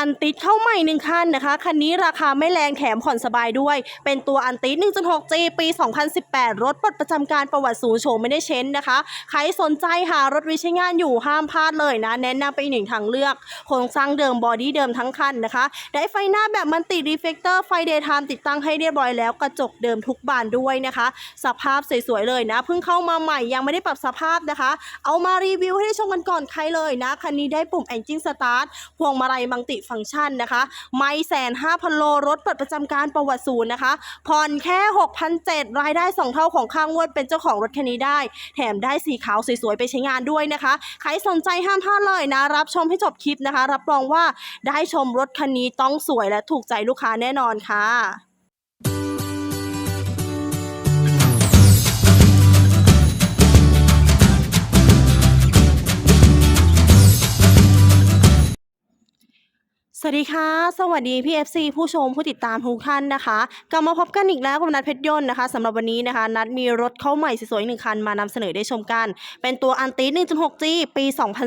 อันติดเข้าใหม่หนึ่งคันนะคะ คันนี้ราคาไม่แรงแถมผ่อนสบายด้วย เป็นตัวอันติด 1.6G ปี 2018 รถปลดประจำการประวัติศูนย์โฉมไม่ได้เช้นนะคะ ใครสนใจหารถวิใช้งานอยู่ห้ามพลาดเลยนะ แนะนำไปอีกหนึ่งทางเลือก โครงสร้างเดิมบอดี้เดิมทั้งคันนะคะ ได้ไฟหน้าแบบมันติดรีเฟกเตอร์ไฟเดย์ไทม์ติดตั้งให้เรียบร้อยแล้วกระจกเดิมทุกบานด้วยนะคะ สภาพสวยๆเลยนะเพิ่งเข้ามาใหม่ยังไม่ได้ปรับสภาพนะคะ เอามารีวิวให้ได้ชมกันก่อนใครเลยนะคันนี้ได้ปุ่ม Engine Start พวงมาลัยมังติฟังก์ชันนะคะไม่แสนห้าพันโลรถเปิดประจำการประวัติศูนย์นะคะ ผ่อนแค่ 6,700 รายได้ 2 เท่าของค่างงวดเป็นเจ้าของรถคันนี้ได้ แถมได้สีขาวสวยๆ ไปใช้งานด้วยนะคะ ใครสนใจห้ามพลาดเลยนะ รับชมให้จบคลิปนะคะ รับรองว่าได้ชมรถคันนี้ต้องสวยและถูกใจลูกค้าแน่นอนค่ะ สวัสดีค่ะ สวัสดีพี่ FC ผู้ชมผู้ติดตามทุกท่านนะคะ กลับมาพบกันอีกแล้วกับนัดเพชรยนต์นะคะสำหรับวันนี้นะคะ นัดมีรถเข้าใหม่สวยๆหนึ่งคันมานำเสนอได้ชมกัน เป็นตัวอันติ 1.6G ปี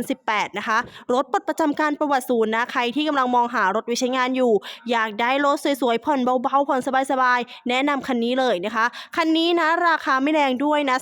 2018 นะคะ รถปลดประจำการประวัติศูนย์นะใครที่กำลังมองหารถว้ใช้งานอยู่ อยากได้รถสวยๆผ่อนเบาๆผ่อนสบายๆ แนะนำคันนี้เลยนะคะ คันนี้นะราคาไม่แรงด้วยนะ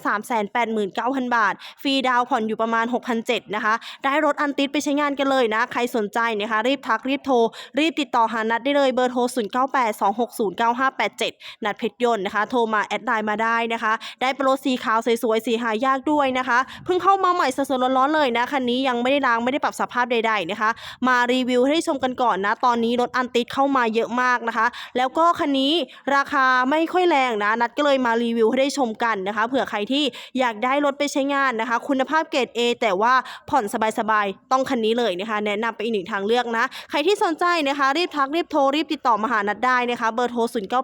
389,000 บาท ฟรีดาวผ่อนอยู่ประมาณ6,700นะคะ ได้รถอันติดไปใช้งานกันเลยนะ ใครสนใจนะคะรีบทักรีบโทรรีบติดต่อหานัดได้เลยเบอร์โทร 0982609587 นัดเพชรยนต์นะคะ โทรมาแอดไลน์มาได้นะคะ ได้โปรสีขาวสวยๆ สีหายากด้วยนะคะ เพิ่งเข้ามาใหม่สดๆร้อนๆเลยนะ คันนี้ยังไม่ได้ล้างไม่ได้ปรับสภาพใด ๆนะคะ มารีวิวให้ได้ชมกันก่อนนะ ตอนนี้รถอันติดเข้ามาเยอะมากนะคะ แล้วก็คันนี้ราคาไม่ค่อยแรงนะ นัดก็เลยมารีวิวให้ได้ชมกันนะคะ เผื่อใครที่อยากได้รถไปใช้งานนะคะ คุณภาพเกรด A แต่ว่าผ่อนสบายๆ ต้องคันนี้เลยนะคะ แนะนำไปอีกหนึ่งทางเลือกนะ ใครที่สนใจนะคะ รีบทักรีบโทรรีบติดต่อมาหานัดได้นะคะ เบอร์โทร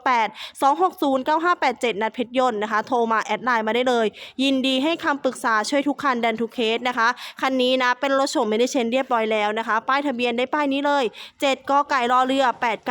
098 260 9587 นัดเพชรยนต์นะคะ โทรมาแอดไลน์มาได้เลย ยินดีให้คำปรึกษาช่วยทุกคันดันทุกเคสนะคะ คันนี้นะ เป็นรถโฉมไม่ได้เชนเรียบร้อยแล้วนะคะ ป้ายทะเบียนได้ป้ายนี้เลย 7กไก่รอเรือ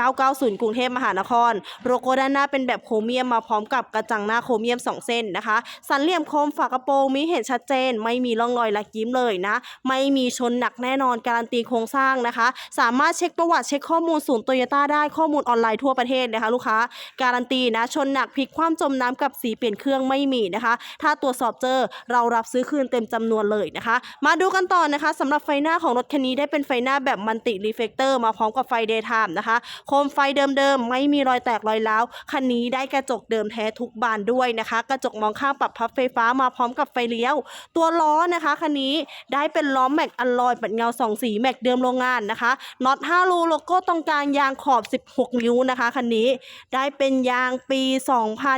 8990 กรุงเทพมหานครโลโก้ด้านหน้าเป็นแบบโครเมียมมาพร้อมกับกระจังหน้าโครเมียม 2 เส้นนะคะ สันเหลี่ยมโคมฝากระโปรงมีเห็นชัดเจน ไม่มีร่องรอยลักยิ้มเลยนะ ไม่มีชนหนักแน่นอนการันตีโครงสร้างนะคะ สามารถเช็คประวัติเช็คข้อมูลศูนย์โตโยต้าได้ข้อมูลออนไลน์ทั่วประเทศนะคะ ลูกค้าการันตีนะชนหนักพลิกคว่ำจมน้ำกับสีเปลี่ยนเครื่องไม่มีนะคะ ถ้าตรวจสอบเจอเรารับซื้อคืนเต็มจำนวนเลยนะคะ มาดูกันต่อนะคะสำหรับไฟหน้าของรถคันนี้ได้เป็นไฟหน้าแบบมันติรีเฟกเตอร์มาพร้อมกับไฟเดย์ไทม์นะคะ โคมไฟเดิมๆ ไม่มีรอยแตกรอยร้าว คันนี้ได้กระจกเดิมแท้ทุกบานด้วยนะคะ กระจกมองข้างปรับพับไฟฟ้ามาพร้อมกับไฟเลี้ยว ตัวล้อนะคะคันนี้ได้เป็นล้อแม็กอลลอยปัดเงาสองสีแม็กเดิมโรงงานนะคะน็อต5รูโลโก้ตรงกลางยางขอบ 16 นิ้วนะคะคันนี้ได้เป็นยางปี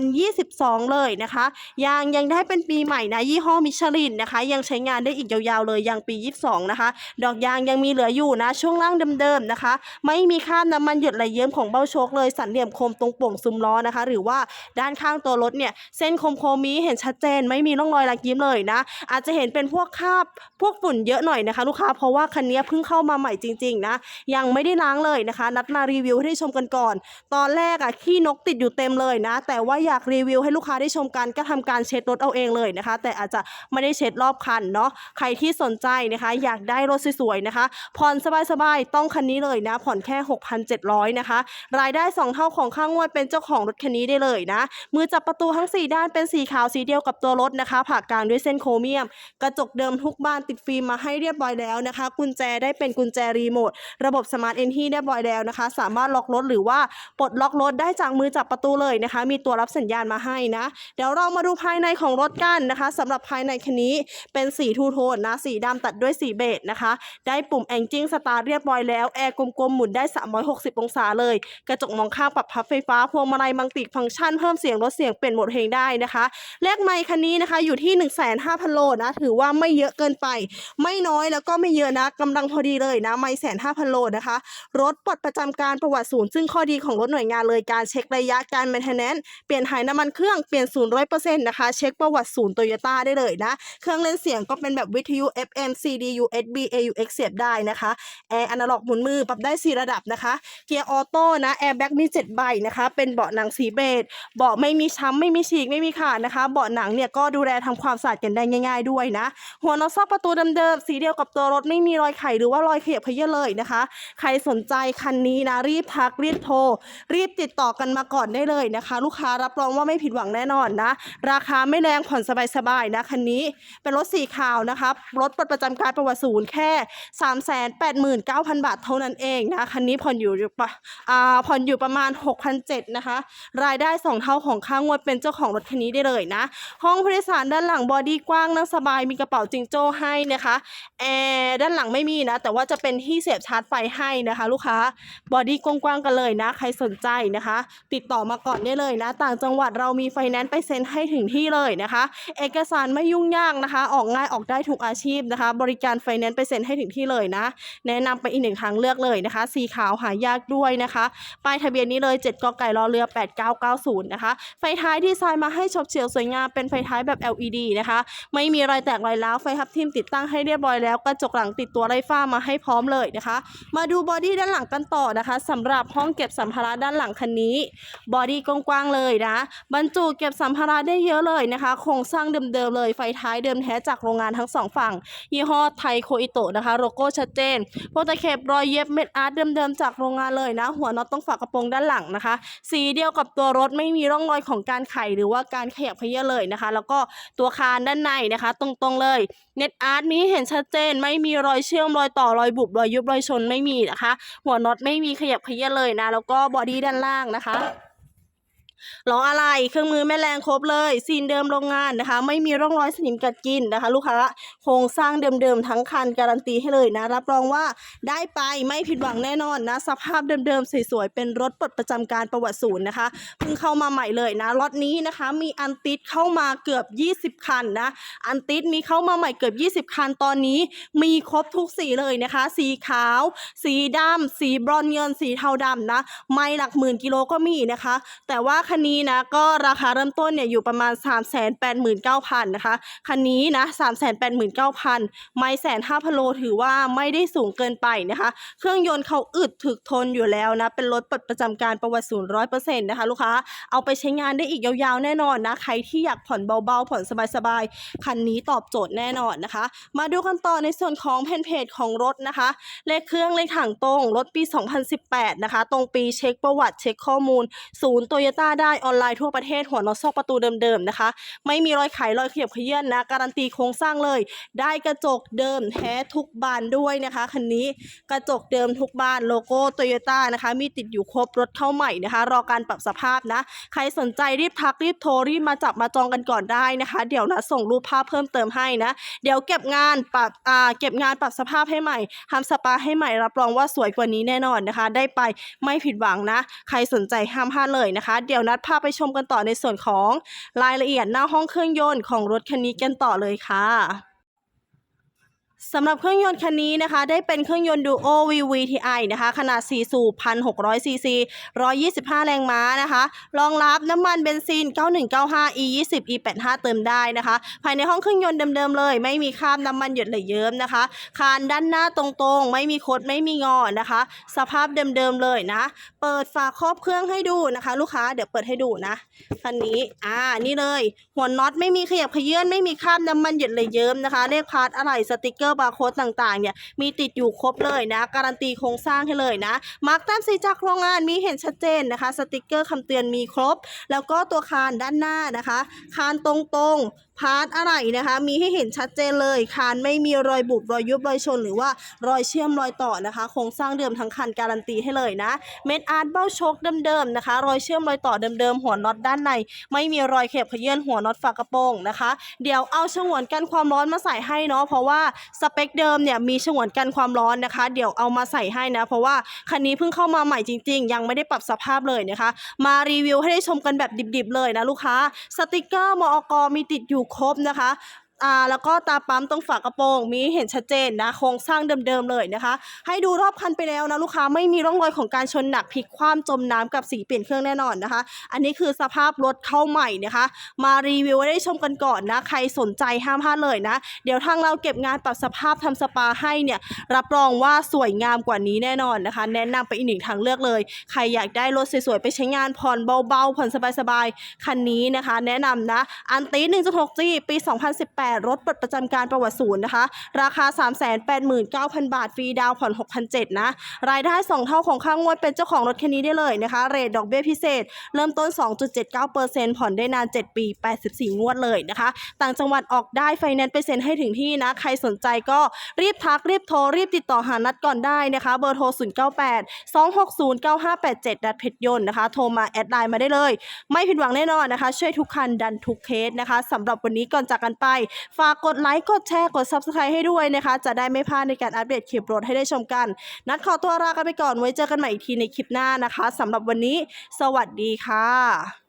2022 เลยนะคะ ยางยังได้เป็นปีใหม่นะยี่ห้อมิชลินนะคะ ยังใช้งานได้อีกยาวๆเลยยางปี 22 นะคะ ดอกยางยังมีเหลืออยู่นะช่วงล่างเดิมๆนะคะ ไม่มีคราบน้ำมันหยดไหลเยิ้มของเบ้าโชคเลยสันเหลี่ยมคมตรงโป่งซุ้มล้อนะคะ หรือว่าด้านข้างตัวรถเนี่ยเส้นคมโคมีเห็นชัดเจน ไม่มีร่องรอยรักยิ้มเลยนะ อาจจะเห็นเป็นพวกคราบพวกฝุ่นเยอะหน่อยนะคะ ลูกค้าเพราะว่าคันนี้เพิ่งเข้ามาใหม่จริง ๆ นะ ยังไม่ได้ล้างเลยนะคะ นัดมารีวิวให้ได้ชมกันก่อน ตอนแรกอะขี้นกติดอยู่เต็มเลยนะ แต่ว่าอยากรีวิวให้ลูกค้าได้ชมกันก็ทำการเช็ดรถเอาเองเลยนะคะ แต่อาจจะไม่ได้เช็ดรอบคันเนาะใครที่สนใจนะคะ อยากได้รถสวยๆนะคะผ่อนสบายๆต้องคันนี้เลยนะ ผ่อนแค่ 6,700นะคะ รายได้ 2 เท่าของข้างงวดเป็นเจ้าของรถคันนี้ได้เลยนะ มือจับประตูทั้ง 4 ด้านเป็นสีขาวสีเดียวกับตัวรถนะคะ ผ่ากลางด้วยเส้นโครเมียม กระจกเดิมทุกบานติดฟิล์มมาให้เรียบร้อยแล้วนะคะ กุญแจได้เป็นกุญแจรีโมทระบบสมาร์ทเอนที่เรียบร้อยแล้วนะคะ สามารถล็อกรถหรือว่าปลดล็อกรถได้จากมือจับประตูเลยนะคะ มีตัวรับสัญญาณมาให้นะ เดี๋ยวเรามาดูภายในของรถกันนะคะสำหรับภายในคันนี้เป็นสีทูโทนนะ สีดำตัดด้วยสีเบจนะคะ ได้ปุ่มแองจิ้งสตาร์เรียบร้อยแล้ว แอร์กลมๆ หมุนได้ 360 องศาเลย กระจกมองข้างปรับพับไฟฟ้า พวงมาลัยมังติฟังก์ชันเพิ่มเสียงลดเสียงเปลี่ยนโหมดเพลงได้นะคะเลขไมค์คันนี้นะคะอยู่ที่ 1 5 0 0 0โลนะถือว่าไม่เยอะเกินไป ไม่น้อยแล้วก็ไม่เยอะนะกำลังพอดีเลยนะไม่แสนห้าพันโลนะคะรถปลดประจำการประวัติศูนย์ซึ่งข้อดีของรถหน่วยงานเลยการเช็คระยะการ maintenance เปลี่ยนถ่ายน้ำมันเครื่องเปลี่ยนศูนย์ร้อยเปอร์เซ็นต์นะคะ เช็คประวัติศูนย์โตโยต้าได้เลยนะ เครื่องเล่นเสียงก็เป็นแบบวิทยุ FM CD USB AUX เสียบได้นะคะแอร์อนาล็อกหมุนมือปรับได้ 4 ระดับนะคะเกียร์ออโต้นะแอร์แบ็กมี 7 ใบนะคะ เป็นเบาะหนังสีเบจเบาะไม่มีช้ำไม่มีฉีกไม่มีขาดนะคะ เบาะหนังเนี่ยก็ดูแลทำความสะอาดกันได้ง่าย ๆด้วยนะ หัวน็อตซอกประตูเดิมๆสีเดียวกับตัวรถไม่มีรอยไขหรือว่ารอยขยับเขยื้อเลยนะคะรสนใจคันนี้นะรีบทักรีบโทร รีบติดต่อกันมาก่อนได้เลยนะคะ ลูกค้ารับรองว่าไม่ผิดหวังแน่นอนนะ ราคาไม่แรงผ่อนสบายๆนะคันนี้เป็นรถสีขาวนะครับรถปลดประจำการประวัติศูนย์แค่ 389,000 บาทเท่านั้นเองนะคันนี้ผ่อนอยู่อยู่ปะอ่าผ่อนอยู่ประมาณ 6,700นะคะ รายได้ 2 เท่าของค่างวดเป็นเจ้าของรถคันนี้ได้เลยนะ ห้องผู้โดยสารด้านหลังบอดี้กว้างนั่งสบายมีกระเป๋าจิงโจ้ให้นะคะแอร์ด้านหลังไม่มีนะ แต่ว่าจะเป็นที่เสียบชาร์จไฟให้นะคะ ลูกค้าบอดี้กว้างๆกันเลยนะ ใครสนใจนะคะ ติดต่อมาก่อนได้เลยนะ ต่างจังหวัดเรามีไฟแนนซ์ไปเซ็นให้ถึงที่เลยนะคะ เอกสารไม่ยุ่งยากนะคะ ออกง่ายออกได้ทุกอาชีพนะคะ บริการไฟแนนซ์ไปเซ็นให้ถึงที่เลยนะ แนะนำไปอีกหนึ่งทางเลือกเลยนะคะ สีขาวหายากด้วยนะคะป้ายทะเบียนนี้เลย7กไก่รอเรือ 8990 นะคะ ไฟท้ายที่ทรายมาให้ชบเฉียวสวยงามเป็นไฟท้ายแบบ LED นะคะ ไม่มีรอยแตกรอยร้าวไฟทับทิมติดตั้งให้เรียบร้อยแล้วกระจกหลังติดตัวไร้ฝ้ามาให้พร้อมเลยนะคะ มาดูบอดี้ด้านหลังกันต่อนะคะสำหรับห้องเก็บสัมภาระด้านหลังคันนี้บอดี้กว้างๆเลยนะ บรรจุเก็บสัมภาระได้เยอะเลยนะคะโครงสร้างเดิมๆเลยไฟท้ายเดิมแท้จากโรงงานทั้งสองฝั่ง ยี่ห้อไทยโคอิโตะนะคะโลโก้ชัดเจนโปรตะเข็บรอยเย็บเม็ดอาร์ตเดิมๆจากโรงงานเลยนะ หัวน็อตต้องฝากระโปรงด้านหลังนะคะ สีเดียวกับตัวรถไม่มีร่องรอยของการไขหรือว่าการขยับเขยื้อเลยนะคะ แล้วก็ตัวคานด้านในนะคะ ตรงๆเลยเน็ตอาร์ตนี้เห็นชัดเจนไม่มีรอยเชื่อมรอยต่อรอยบุบรอยยุบรอยชนไม่มีนะคะหัวน็อตไม่มีขยับขยี้เลยนะ แล้วก็บอดี้ด้านล่างนะคะ ล้ออะไรเครื่องมือแม่แรงครบเลยซีนเดิมโรงงานนะคะ ไม่มีร่องรอยสนิมกัดกินนะคะ ลูกค้าโครงสร้างเดิมๆทั้งคันการันตีให้เลยนะ รับรองว่าได้ไปไม่ผิดหวังแน่นอนนะ สภาพเดิมๆสวยๆเป็นรถปลดประจำการประวัติศูนย์นะคะเพิ่งเข้ามาใหม่เลยนะล็อตนี้นะคะ มีอันติดเข้ามาเกือบ 20 คันนะ อันติดมีเข้ามาใหม่เกือบ 20 คันตอนนี้ มีครบทุกสีเลยนะคะ สีขาว สีดำสีบรอนเงินสีเทาดำนะ ไม่หลักหมื่นกิโลก็มีนะคะ แต่ว่าคันนี้นะก็ราคาเริ่มต้นเนี่ยอยู่ประมาณ 3 8 9 0 0 0นะคะคันนี้นะ3 8 9 0 0 0 ไม่แสนห้าพันโลถือว่าไม่ได้สูงเกินไปนะคะ เครื่องยนต์เขาอึดถึกทนอยู่แล้วนะ เป็นรถปลดประจำการประวัติศูนย์ร้อยเปอร์เซ็นต์นะคะลูกค้าเอาไปใช้งานได้อีกยาวๆแน่นอนนะ ใครที่อยากผ่อนเบาๆ ผ่อนสบายๆ คันนี้ตอบโจทย์แน่นอนนะคะ มาดูกันต่อในส่วนของแผ่นเพจของรถนะคะ เลขเครื่องเลขถังตรงรถปี 2018 นะคะ ตรงปีเช็คประวัติเช็คข้อมูล ศูนย์โตโยต้าได้ออนไลน์ทั่วประเทศหัวน็อตซอกประตูเดิมๆนะคะ ไม่มีรอยไขรอยเขยับเขยื่อนนะการันตีโครงสร้างเลย ได้กระจกเดิมแท้ทุกบานด้วยนะคะคันนี้กระจกเดิมทุกบานโลโก้โตโยต้านะคะ มีติดอยู่ครบรถเข้าใหม่นะคะ รอการปรับสภาพนะ ใครสนใจรีบทักรีบโทรรีบมาจับมาจองกันก่อนได้นะคะ เดี๋ยวนะส่งรูปภาพเพิ่มเติมให้นะ เดี๋ยวเก็บงานปรับอ่าเก็บงานปรับสภาพให้ใหม่ทำสปาให้ใหม่รับรองว่าสวยกว่านี้แน่นอนนะคะ ได้ไปไม่ผิดหวังนะ ใครสนใจห้ามพลาดเลยนะคะ เดี๋ยวนัดพาไปชมกันต่อในส่วนของรายละเอียดหน้าห้องเครื่องยนต์ของรถคันนี้กันต่อเลยค่ะ สำหรับเครื่องยนต์คันนี้นะคะ ได้เป็นเครื่องยนต์ Duo VVTi นะคะ ขนาด 4 สูบ 1,600 ซีซี 125 แรงม้านะคะ รองรับน้ำมันเบนซิน 9195 E20 E85 เติมได้นะคะ ภายในห้องเครื่องยนต์เดิมๆเลย ไม่มีคราบน้ำมันหยดไหลเยิ้มนะคะ คานด้านหน้าตรงๆ ไม่มีคดไม่มีงอนะคะ สภาพเดิมๆเลยนะ เปิดฝาครอบเครื่องให้ดูนะคะ ลูกค้าเดี๋ยวเปิดให้ดูนะคันนี้อ่านี่เลย หัวน็อตไม่มีขยับเขยื่อนไม่มีคราบน้ำมันหยดเลยเยิ้มนะคะเลขพาร์ทอะไรสติกเกอร์บาร์โค้ดต่างๆเนี่ยมีติดอยู่ครบเลยนะ การันตีโครงสร้างให้เลยนะมาร์กแต้มสีจากโรงงานมีเห็นชัดเจนนะคะ สติกเกอร์คำเตือนมีครบ แล้วก็ตัวคานด้านหน้านะคะ คานตรงๆ พาร์ทอะไรนะคะ มีให้เห็นชัดเจนเลยคานไม่มีรอยบุบรอยยุบรอยชน หรือว่ารอยเชื่อมรอยต่อนะคะโครงสร้างเดิมทั้งคันการันตีให้เลยนะเม็ดอาร์ตเบ้าชกเดิมๆนะคะ รอยเชื่อมรอยต่อเดิมๆหัวน็อตด้านใน ไม่มีรอยเข็บขยื่นหัวน็อตฝากระโปรงนะคะ เดี๋ยวเอาฉงวนกันความร้อนมาใส่ให้เนาะเพราะว่าสเปคเดิมเนี่ยมีฉงวนกันความร้อนนะคะ เดี๋ยวเอามาใส่ให้นะ เพราะว่าคันนี้เพิ่งเข้ามาใหม่จริง ๆ ยังไม่ได้ปรับสภาพเลยนะคะ มารีวิวให้ได้ชมกันแบบดิบๆเลยนะลูกค้าสติกเกอร์มอกมีติดอยู่ครบนะคะ อ่าแล้วก็ตาปั๊มตรงฝากระโปรงมีเห็นชัดเจนนะโครงสร้างเดิมๆเลยนะคะ ให้ดูรอบคันไปแล้วนะลูกค้าไม่มีร่องรอยของการชนหนักพลิกคว่ำจมน้ำกับสีเปลี่ยนเครื่องแน่นอนนะคะ อันนี้คือสภาพรถเข้าใหม่นะคะ มารีวิวให้ได้ชมกันก่อนนะใครสนใจห้ามพลาดเลยนะ เดี๋ยวทางเราเก็บงานปรับสภาพทำสปาให้เนี่ยรับรองว่าสวยงามกว่านี้แน่นอนนะคะ แนะนำไปอีกหนึ่งทางเลือกเลย ใครอยากได้รถสวยๆไปใช้งานผ่อนเบาๆผ่อนสบายๆคันนี้นะคะ แนะนำนะอันตี 1.6G ปี 2018รถปลดประจำการประวัติศูนย์นะคะ ราคา 389,000 บาท ฟรีดาวผ่อน 6,700 นะ รายได้ 2 เท่าของค่างวดเป็นเจ้าของรถคันนี้ได้เลยนะคะ เรทดอกเบี้ยพิเศษ เริ่มต้น 2.79%ผ่อนได้นาน 7 ปี 84 งวดเลยนะคะ ต่างจังหวัดออกได้ไฟแนนซ์ไปเซ็นให้ถึงที่นะ ใครสนใจก็รีบทักรีบโทรรีบติดต่อหานัดก่อนได้นะคะ เบอร์โทร 098 260 9587 ดัดเพชรยนต์นะคะ โทรมาแอดไลน์มาได้เลย ไม่ผิดหวังแน่นอนนะคะ ช่วยทุกคันดันทุกเคสนะคะสำหรับวันนี้ก่อนจากกันไปฝากกดไลค์กดแชร์กด Subscribe ให้ด้วยนะคะ จะได้ไม่พลาดในการอัปเดตคลิปรถให้ได้ชมกัน นัดขอตัวลากันไปก่อนไว้เจอกันใหม่อีกทีในคลิปหน้านะคะสำหรับวันนี้ สวัสดีค่ะ